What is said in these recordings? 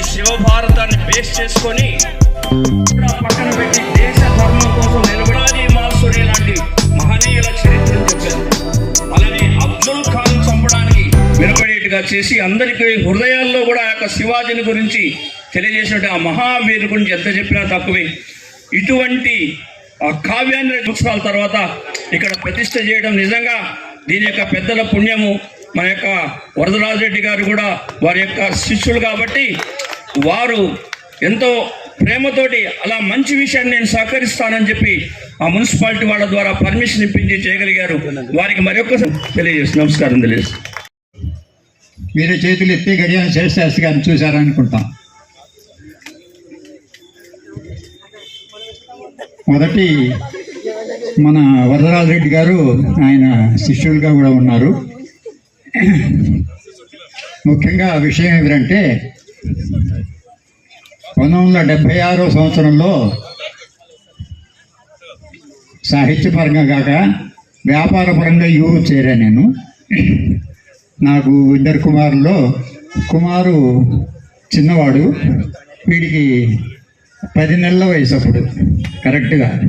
ఈ శివభారతాన్ని బేస్ చేసుకొని పక్కన పెట్టి దేశ ధర్మం కోసం నిలబడాలి మాల్సురి లాంటి మహనీయుల చరిత్రను చెప్పారు. అలానే అబ్దుల్ ఖాన్ చంపడానికి నిలబడేట్టుగా చేసి అందరికీ హృదయాల్లో కూడా ఆ యొక్క శివాజీని గురించి తెలియజేసినట్టు ఆ మహావీరు గురించి ఎంత చెప్పినా తక్కువే. ఇటువంటి ఆ కావ్యాన్ని పుస్తకాల తర్వాత ఇక్కడ ప్రతిష్ట చేయడం నిజంగా దీని యొక్క పెద్దల పుణ్యము. మన యొక్క వరదరాజరెడ్డి గారు కూడా వారి యొక్క శిష్యులు కాబట్టి వారు ఎంతో ప్రేమతోటి అలా మంచి విషయాన్ని నేను సహకరిస్తానని చెప్పి ఆ మున్సిపాలిటీ వాళ్ళ ద్వారా పర్మిషన్ ఇప్పించి చేయగలిగారు. వారికి మరొకసారి తెలియజేసి నమస్కారం తెలియజేసి మీరు చేతులు ఎత్తి గడియాల శేషశాస్త్రి గారిని చూశారనుకుంటాం. మొదటి మన వరదరాజరెడ్డి గారు ఆయన శిష్యులుగా కూడా ఉన్నారు. ముఖ్యంగా విషయం ఏమిటంటే పంతొమ్మిది వందల డెబ్భై ఆరో సంవత్సరంలో సాహిత్యపరంగా కాక వ్యాపారపరంగా యువ చేరా నేను. నాకు ఇద్దరు కుమారుల్లో కుమారు చిన్నవాడు వీడికి పది నెలల వయసు అప్పుడు కరెక్ట్గా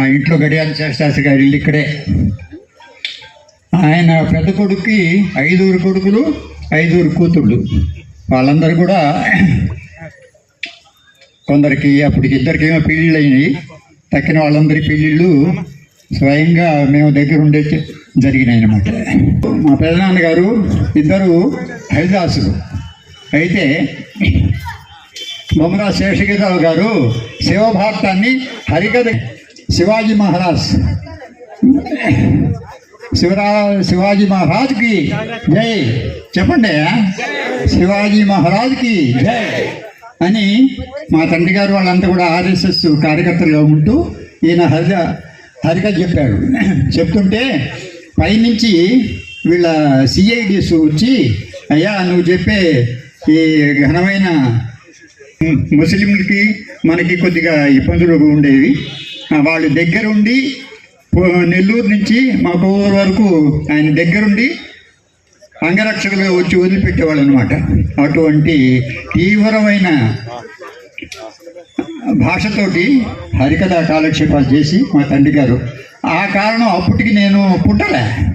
ఆ ఇంట్లో గడియాల శాస్త్రి గారి ఇల్లు ఇక్కడే. ఆయన పెద్ద కొడుక్కి ఐదుగురు కొడుకులు ఐదుగురు కూతుళ్ళు. వాళ్ళందరూ కూడా కొందరికి అప్పటికి ఇద్దరికేమో పెళ్ళిళ్ళు అయినాయి తక్కిన వాళ్ళందరి పెళ్ళిళ్ళు స్వయంగా మేము దగ్గర ఉండే జరిగినాయి అనమాట మా పెదనాన్నగారు ఇద్దరు హరిదాసులు. అయితే బొమ్మరా శేషగిరిరావు గారు శివభారతాన్ని హరికథ శివాజీ మహారాజ్ శివరా శివాజీ మహారాజ్కి జై. చెప్పండి శివాజీ మహారాజ్కి జై. అని మా తండ్రి గారు వాళ్ళంతా కూడా ఆర్ఎస్ఎస్ కార్యకర్తలుగా ఉంటూ ఈయన హరిద హరిగా చెప్పాడు చెప్తుంటే పైనుంచి వీళ్ళ సిఐడిస్ వచ్చి అయ్యా నువ్వు చెప్పే ఈ ఘనమైన ముస్లింలకి మనకి కొద్దిగా ఇబ్బందులు ఉండేవి. వాళ్ళు దగ్గరుండి నెల్లూరు నుంచి మా ఊరు వరకు ఆయన దగ్గరుండి అంగరక్షకులుగా వచ్చి వదిలిపెట్టేవాళ్ళు అనమాట అటువంటి తీవ్రమైన భాషతోటి హరికథ కాలక్షేపాలు చేసి మా తండ్రి గారు. ఆ కారణం అప్పటికి నేను పుట్టలే.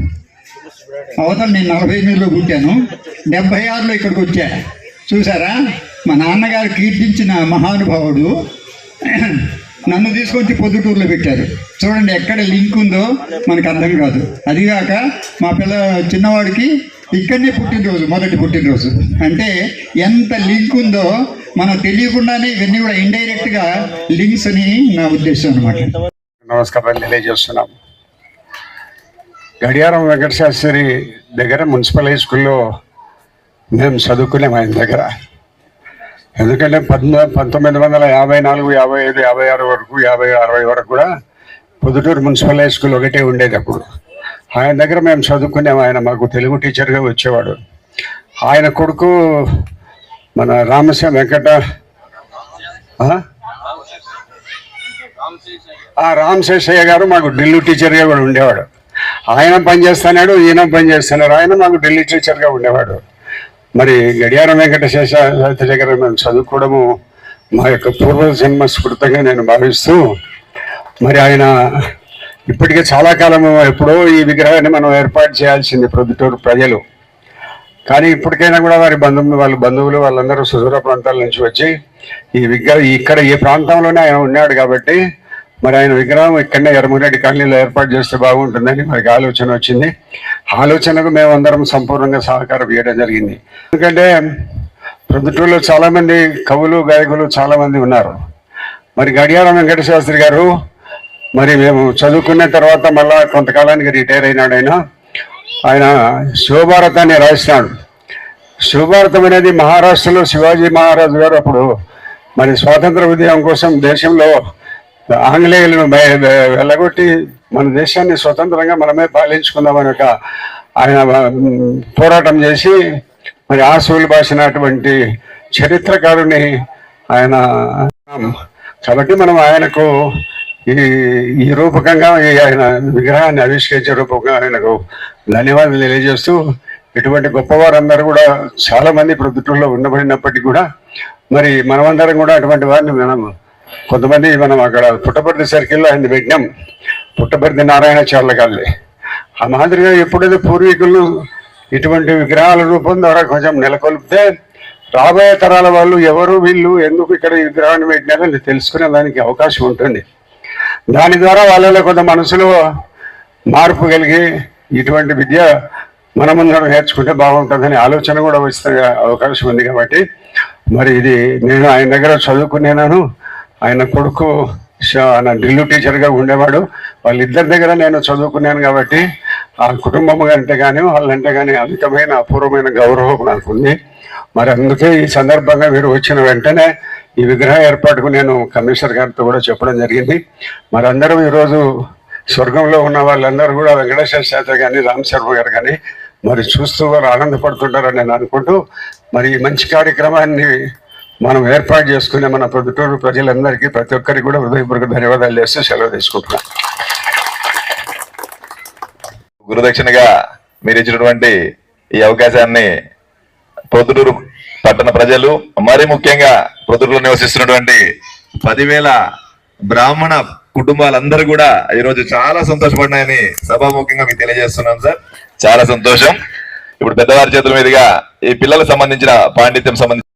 అవతల నేను నలభై ఎనిమిదిలో పుట్టాను. డెబ్బై ఆరులో ఇక్కడికి వచ్చా. చూసారా? మా నాన్నగారు కీర్తించిన మహానుభావుడు. నన్ను తీసుకొచ్చి పొద్దుటూరులో పెట్టారు. చూడండి ఎక్కడ లింక్ ఉందో మనకు అర్థం కాదు. అదిగాక మా పిల్ల చిన్నవాడికి ఇక్కడనే పుట్టినరోజు మొదటి పుట్టినరోజు. అంటే ఎంత లింక్ ఉందో మనం తెలియకుండానే ఇవన్నీ కూడా ఇండైరెక్ట్గా లింక్స్ అని నా ఉద్దేశం అనమాట నమస్కారం తెలియజేస్తున్నాం. గడియారం వెంకటశాస్త్రి దగ్గర మున్సిపల్ హై స్కూల్లో మేము చదువుకునే ఆయన దగ్గర. ఎందుకంటే పంతొమ్మిది పంతొమ్మిది వందల యాభై నాలుగు యాభై ఐదు యాభై ఆరు వరకు యాభై అరవై వరకు కూడా పొద్దుటూరు మున్సిపల్ హై స్కూల్ ఒకటే ఉండేది అప్పుడు. ఆయన దగ్గర మేము చదువుకున్నాం ఆయన మాకు తెలుగు టీచర్గా వచ్చేవాడు. ఆయన కొడుకు మన రామస్య వెంకట రామశేషయ్య గారు మాకు ఢిల్లీ టీచర్గా కూడా ఉండేవాడు. ఆయన పనిచేస్తున్నాడు ఈయన పనిచేస్తున్నారు ఆయన మాకు ఢిల్లీ టీచర్గా ఉండేవాడు. మరి గడియారం వెంకట శేషాద్రి దగ్గర మేము చదువుకోవడము మా యొక్క పూర్వ జన్మ స్ఫూర్తిగా నేను భావిస్తూ మరి ఆయన ఇప్పటికే చాలా కాలము ఎప్పుడో ఈ విగ్రహాన్ని మనం ఏర్పాటు చేయాల్సింది ప్రొద్దుటూరు ప్రజలు. కానీ ఇప్పటికైనా కూడా వారి బంధువులు వాళ్ళ బంధువులు వాళ్ళందరూ సుదూర ప్రాంతాల నుంచి వచ్చి ఈ విగ్రహం ఇక్కడ ఈ ప్రాంతంలోనే ఆయన ఉన్నాడు కాబట్టి మరి ఆయన విగ్రహం ఇక్కడనే ఎర్రమురెడ్డి కాలనీలో ఏర్పాటు చేస్తే బాగుంటుందని మనకి ఆలోచన వచ్చింది. ఆలోచనకు మేమందరం సంపూర్ణంగా సహకారం ఇవ్వడం జరిగింది. ఎందుకంటే ప్రొద్దుటూరులో చాలామంది కవులు గాయకులు చాలామంది ఉన్నారు. మరి గడియారం వెంకట శాస్త్రి గారు మరి మేము చదువుకున్న తర్వాత మళ్ళా కొంతకాలానికి రిటైర్ అయినాడు ఆయన. ఆయన శివభారతాన్ని రాసినాడు శివభారతం అనేది మహారాష్ట్రలో శివాజీ మహారాజు గారు అప్పుడు మరి స్వాతంత్ర ఉద్యమం కోసం దేశంలో ఆంగ్లేయులను వెళ్ళగొట్టి మన దేశాన్ని స్వతంత్రంగా మనమే పాలించుకుందామని ఒక ఆయన పోరాటం చేసి మరి ఆశువులు బాసినటువంటి చరిత్రకారుని ఆయన కాబట్టి మనం ఆయనకు ఈ ఈ రూపకంగా ఈ ఆయన విగ్రహాన్ని ఆవిష్కరించే రూపకంగా ఆయనకు ధన్యవాదాలు తెలియజేస్తూ ఇటువంటి గొప్పవారందరూ కూడా చాలా మంది ప్రొద్దుటూరులో ఉండబడినప్పటికీ కూడా మరి మనమందరం కూడా అటువంటి వారిని మనం కొంతమంది మనం అక్కడ పుట్టపర్తి సర్కిల్లో ఆయన పెట్టినాం పుట్టపర్తి నారాయణ చర్లగల్లి. ఆ మాదిరిగా ఎప్పుడైతే పూర్వీకులు ఇటువంటి విగ్రహాల రూపం ద్వారా కొంచెం నెలకొల్పితే రాబోయే తరాల వాళ్ళు ఎవరు వీళ్ళు ఎందుకు ఇక్కడ విగ్రహాన్ని పెట్టినారని తెలుసుకునే దానికి అవకాశం ఉంటుంది. దాని ద్వారా వాళ్ళలో కొంత మనసులో మార్పు కలిగి ఇటువంటి విద్య మన ముందర నేర్చుకుంటే బాగుంటుందని ఆలోచన కూడా వస్తే అవకాశం ఉంది కాబట్టి మరి ఇది నేను ఆయన దగ్గర చదువుకునేనాను. ఆయన కొడుకు ఆయన డ్రిల్లు టీచర్గా ఉండేవాడు. వాళ్ళిద్దరి దగ్గర నేను చదువుకున్నాను కాబట్టి ఆ కుటుంబం అంటే కానీ వాళ్ళంటే కానీ అమితమైన అపూర్వమైన గౌరవం నాకు ఉంది మరి అందుకే ఈ సందర్భంగా మీరు వచ్చిన వెంటనే ఈ విగ్రహ ఏర్పాటుకు నేను కమిషనర్ గారితో కూడా చెప్పడం జరిగింది. మరి అందరూ ఈరోజు స్వర్గంలో ఉన్న వాళ్ళందరూ కూడా వెంకటేశ్వర శాస్త్రి కానీ రామ్ శర్మ గారు కానీ మరి చూస్తూ వారు ఆనందపడుతుంటారని నేను అనుకుంటూ మరి ఈ మంచి కార్యక్రమాన్ని మనం ఏర్పాటు చేసుకునే మన పొద్దుటూరు ప్రజలందరికీ ప్రతి ఒక్కరికి కూడా హృదయపూర్వక ధన్యవాదాలు చేస్తూ సెలవు తీసుకుంటున్నాం. గురుదక్షిణగా మీరు ఇచ్చినటువంటి ఈ అవకాశాన్ని పొద్దుటూరు పట్టణ ప్రజలు మరి ముఖ్యంగా పొద్దుటూరులో నివసిస్తున్నటువంటి పదివేల బ్రాహ్మణ కుటుంబాలందరూ కూడా ఈరోజు చాలా సంతోషపడినాయని సభాముఖంగా మీకు తెలియజేస్తున్నాం సార్. చాలా సంతోషం. ఇప్పుడు పెద్దవారి చేతుల మీదుగా ఈ పిల్లలకు సంబంధించిన పాండిత్యం సంబంధించి